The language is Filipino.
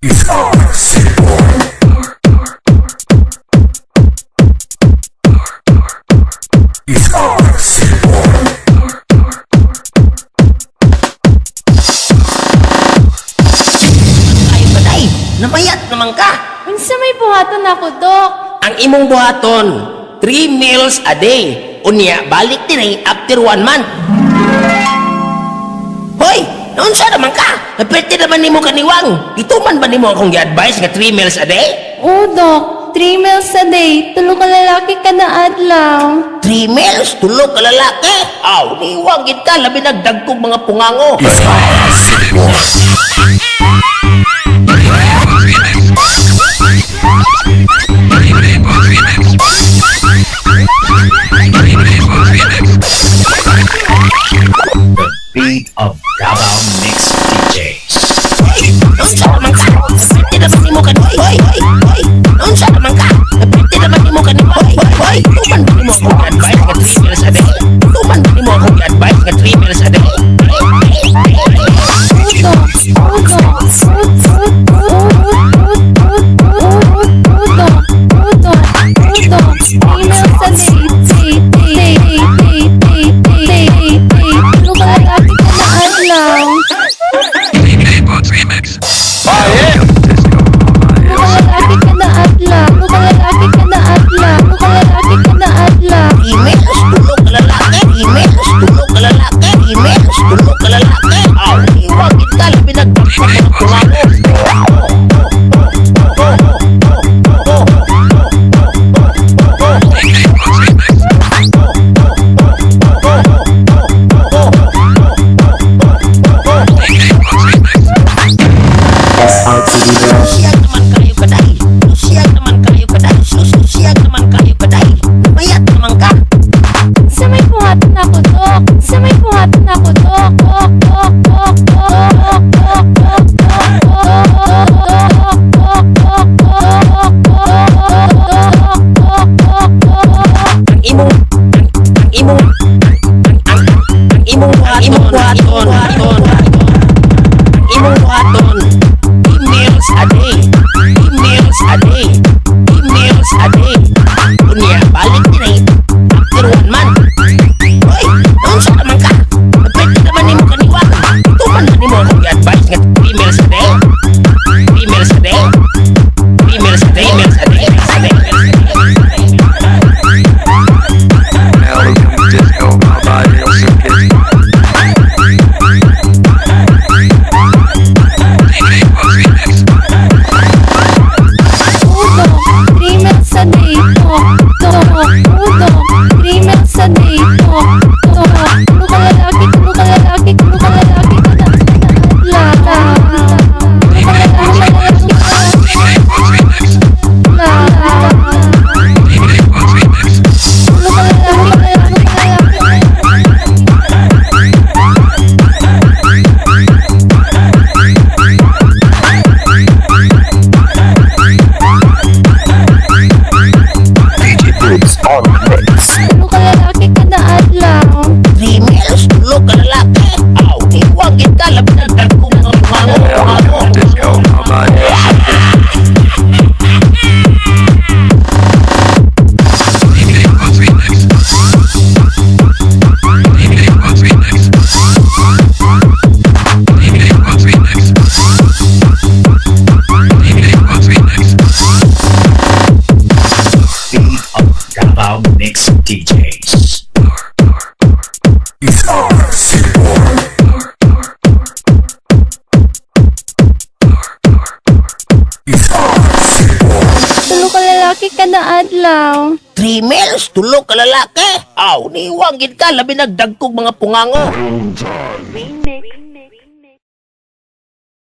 Namayat naman ka! Unsa may buhaton ako, Dok? Ang imong buhaton, 3 meals a day. Unya, balik din after 1 month. Unsa naman ka? Pwede naman nimo kaniwang. Ituman ba nimo akong gi-advise nga 3 meals a day? Oo, Dok. Three meals a day. Tulo ka lalaki ka na adlaw. 3 meals? Tulo ka lalaki? Aw, niwang gid labi nagdag kong mga pungango. If I had six more, 2 meals a day. Tuman ni mo akong advice nga 3 meals a day. lalaki ka na adlaw. Three males, tulo ka lalaki. Aw, niwang gid ka, labi nagdagkog mga pungango. Well done.